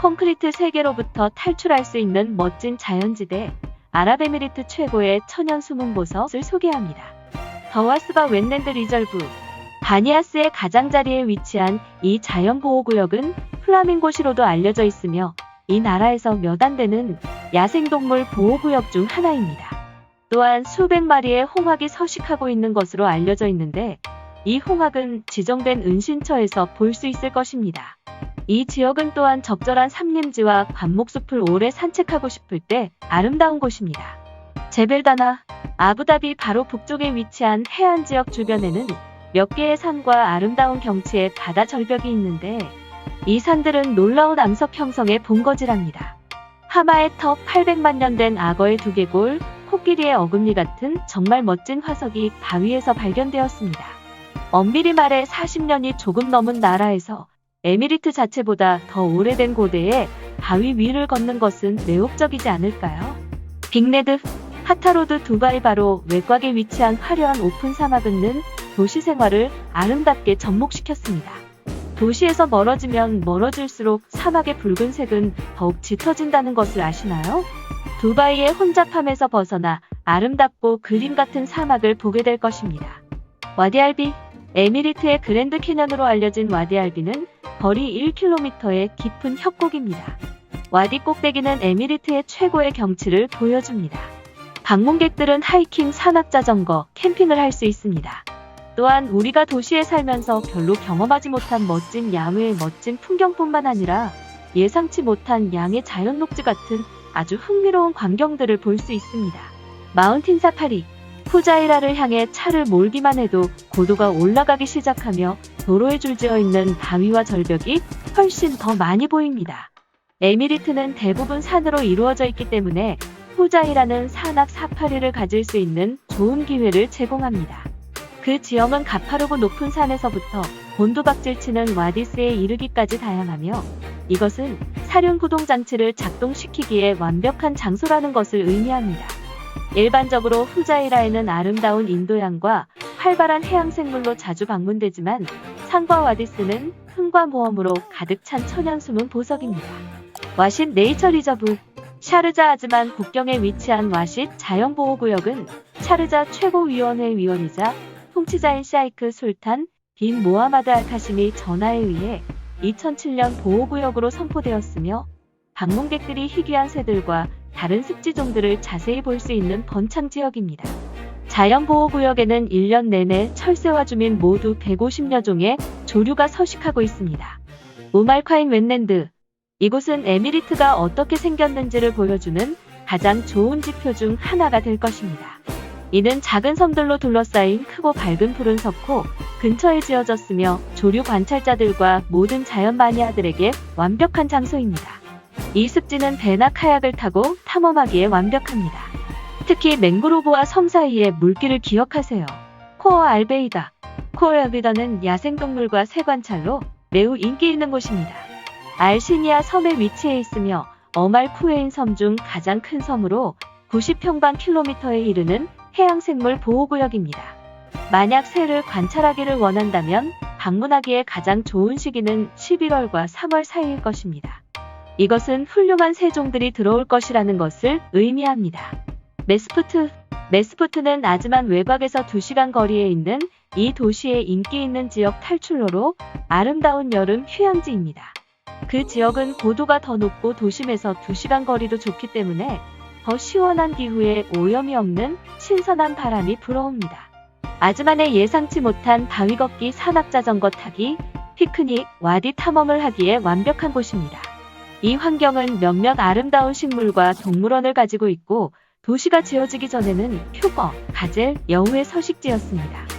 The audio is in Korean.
콘크리트 세계로부터 탈출할 수 있는 멋진 자연지대 아랍에미리트 최고의 천연 수문 보석을 소개합니다. 더와스바 웬랜드 리절브 바니아스의 가장자리에 위치한 이 자연보호구역은 플라밍고시로도 알려져 있으며 이 나라에서 몇 안 되는 야생동물 보호구역 중 하나입니다. 또한 수백 마리의 홍학이 서식하고 있는 것으로 알려져 있는데 이 홍학은 지정된 은신처에서 볼 수 있을 것입니다. 이 지역은 또한 적절한 삼림지와 관목숲을 오래 산책하고 싶을 때 아름다운 곳입니다. 제벨다나, 아부다비 바로 북쪽에 위치한 해안 지역 주변에는 몇 개의 산과 아름다운 경치의 바다 절벽이 있는데 이 산들은 놀라운 암석 형성의 본거지랍니다. 하마의 턱 800만 년 된 악어의 두개골, 코끼리의 어금니 같은 정말 멋진 화석이 바위에서 발견되었습니다. 엄밀히 말해 40년이 조금 넘은 나라에서 에미리트 자체보다 더 오래된 고대에 바위 위를 걷는 것은 매혹적이지 않을까요? 빅레드, 하타로드 두바이 바로 외곽에 위치한 화려한 오픈 사막은 도시 생활을 아름답게 접목시켰습니다. 도시에서 멀어지면 멀어질수록 사막의 붉은색은 더욱 짙어진다는 것을 아시나요? 두바이의 혼잡함에서 벗어나 아름답고 그림 같은 사막을 보게 될 것입니다. 와디알비, 에미리트의 그랜드 캐년으로 알려진 와디알비는 거리 1km의 깊은 협곡입니다. 와디 꼭대기는 에미리트의 최고의 경치를 보여줍니다. 방문객들은 하이킹, 산악자전거, 캠핑을 할 수 있습니다. 또한 우리가 도시에 살면서 별로 경험하지 못한 멋진 야외의 멋진 풍경뿐만 아니라 예상치 못한 양의 자연 녹지 같은 아주 흥미로운 광경들을 볼 수 있습니다. 마운틴 사파리, 후자이라를 향해 차를 몰기만 해도 고도가 올라가기 시작하며 도로에 줄지어 있는 바위와 절벽이 훨씬 더 많이 보입니다. 에미리트는 대부분 산으로 이루어져 있기 때문에 후자이라는 산악 사파리를 가질 수 있는 좋은 기회를 제공합니다. 그 지형은 가파르고 높은 산에서부터 곤두박질 치는 와디스에 이르기까지 다양하며 이것은 사륜 구동 장치를 작동시키기에 완벽한 장소라는 것을 의미합니다. 일반적으로 후자이라에는 아름다운 인도양과 활발한 해양 생물로 자주 방문되지만 산과 와디스는 흥과 모험으로 가득 찬 천연 숨은 보석입니다. 와쉿 네이처 리저브 샤르자 아즈만 국경에 위치한 와쉿 자연보호구역은 샤르자 최고위원회 위원이자 통치자인 샤이크 술탄 빈 모하마드 알카심이 전하에 의해 2007년 보호구역으로 선포되었으며 방문객들이 희귀한 새들과 다른 습지종들을 자세히 볼 수 있는 번창 지역입니다. 자연보호구역에는 1년 내내 철새와 주민 모두 150여 종의 조류가 서식하고 있습니다. 우말콰인 웬랜드 이곳은 에미리트가 어떻게 생겼는지를 보여주는 가장 좋은 지표 중 하나가 될 것입니다. 이는 작은 섬들로 둘러싸인 크고 밝은 푸른 석호 근처에 지어졌으며 조류 관찰자들과 모든 자연 마니아들에게 완벽한 장소입니다. 이 습지는 배나 카약을 타고 탐험하기에 완벽합니다. 특히 맹그로브와 섬 사이의 물길을 기억하세요. 코어 알베이다. 코어 알베이다는 야생동물과 새 관찰로 매우 인기 있는 곳입니다. 알시니아 섬에 위치해 있으며 어말 쿠에인 섬 중 가장 큰 섬으로 90평방 킬로미터에 이르는 해양생물 보호구역입니다. 만약 새를 관찰하기를 원한다면 방문하기에 가장 좋은 시기는 11월과 3월 사이일 것입니다. 이것은 훌륭한 새종들이 들어올 것이라는 것을 의미합니다. 메스푸트 메스푸트는 아즈만 외곽에서 2시간 거리에 있는 이 도시의 인기 있는 지역 탈출로로 아름다운 여름 휴양지입니다. 그 지역은 고도가 더 높고 도심에서 2시간 거리도 좋기 때문에 더 시원한 기후에 오염이 없는 신선한 바람이 불어옵니다. 아즈만의 예상치 못한 바위 걷기, 산악 자전거 타기, 피크닉, 와디 탐험을 하기에 완벽한 곳입니다. 이 환경은 몇몇 아름다운 식물과 동물원을 가지고 있고 도시가 지어지기 전에는 표거, 가젤, 여우의 서식지였습니다.